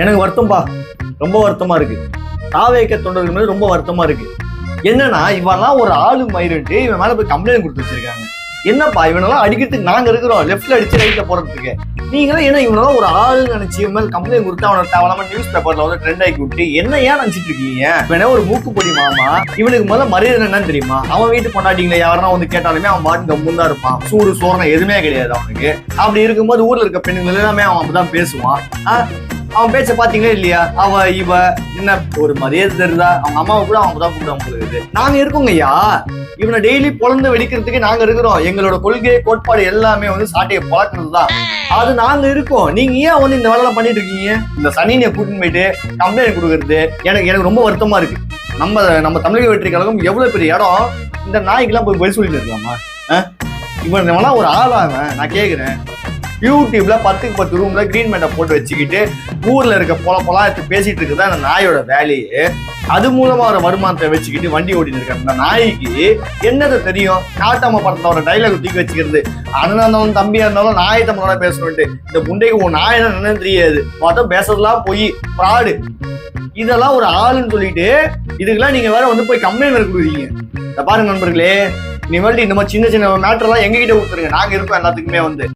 எனக்கு வருத்தம்பா. ரொம்ப வருத்தமா இருக்கு. தாவேக்க தொண்டர்கள் மேலே ரொம்ப வருத்தமா இருக்கு. என்னன்னா இவெல்லாம் ஒரு ஆளு மயிருன்ட்டு இவன் மேல போய் கம்ப்ளைண்ட் கொடுத்து வச்சிருக்காங்க. என்னப்பா இவனெல்லாம் அடிக்கிறதுக்கு நாங்க இருக்கிறோம். லெஃப்ட்ல அடிச்சு ரைட்ல போறதுக்கு. நீங்களும் என்ன இவனெல்லாம் ஒரு ஆளு நினைச்சு இவன் மேல கம்ப்ளைண்ட் கொடுத்து அவனை தேவையில்லாம நியூஸ் பேப்பர்ல வந்து ட்ரெண்ட் ஆக்கி விட்டு என்ன ஏன் நினைச்சிட்டு இருக்கீங்க? இவனே ஒரு மூக்குப்பொடி மாமா. இவனுக்கு முதல்ல மரியாதை என்னன்னு தெரியுமா? அவன் வீட்டு பொண்டாட்டிங்களை யாருன்னா வந்து கேட்டாலுமே அவன் பாட்டு கம்முன்னு தான் இருப்பான். சூடு சோரணம் எதுவுமே கிடையாது அவனுக்கு. அப்படி இருக்கும்போது ஊர்ல இருக்க பெண்கள் எல்லாமே அவன் அப்படிதான் பேசுவான். அவன் பேச்ச பாத்தீங்களா இல்லையா? அவ இவ என்ன ஒரு மரியாதை தருதா? அவங்க அம்மாவை கூட அவங்க தான் கூப்பிட போகுது நாங்க இருக்கோங்க ஐயா. இவனை டெய்லி பொழந்து வெடிக்கிறதுக்கு நாங்க இருக்கிறோம். எங்களோட கொள்கை கோட்பாடு எல்லாமே வந்து சாட்டையை பழக்கிறது தான் அது நாங்க இருக்கோம். நீங்க ஏன் வந்து இந்த வேலை பண்ணிட்டு இருக்கீங்க? இந்த சனியை கூட்டின்னு போயிட்டு கம்ப்ளைண்ட் கொடுக்கறது எனக்கு எனக்கு ரொம்ப வருத்தமா இருக்கு. நம்ம நம்ம தமிழக வெற்றி கழகம் எவ்வளவு பெரிய இடம்? இந்த நாய்க்கெல்லாம் போய் பதில் சொல்லிட்டு இருக்கலாமா? ஆ? இவன் ஒரு ஆளாங்க நான் கேக்குறேன். யூடியூப்ல பத்துக்கு பத்து ரூம்ல கிரீன் மேட்டை போட்டு வச்சுக்கிட்டு ஊர்ல இருக்க பொல பொலா எடுத்து பேசிட்டு இருக்குதான் அந்த நாயோட வேலையே. அது மூலமா ஒரு வருமானத்தை வச்சுக்கிட்டு வண்டி ஓட்டிட்டு இருக்க அந்த நாய்க்கு என்னது தெரியும்? நாட்டம்மா படத்துல ஒரு டைலாக் தூக்கி வச்சுக்கிறது. அண்ணன் இருந்தாலும் தம்பியா இருந்தாலும் நாய் தமிழோட பேசணும்ட்டு இந்த புண்டைக்கு உன் நாய் என்ன தெரியாது. பார்த்தா பேசுறதுலாம் போய் பாடு இதெல்லாம் ஒரு ஆளுன்னு சொல்லிட்டு இதுக்கெல்லாம் நீங்க வேற வந்து போய் கம்ப்ளைண்ட் வேற கொடுக்குறீங்க. பாருங்க நண்பர்களே இனிமேல் இந்த மாதிரி சின்ன சின்ன மேட்டர்லாம் எங்ககிட்ட கொடுத்துருங்க. நாங்க இருக்கோம் எல்லாத்துக்குமே வந்து.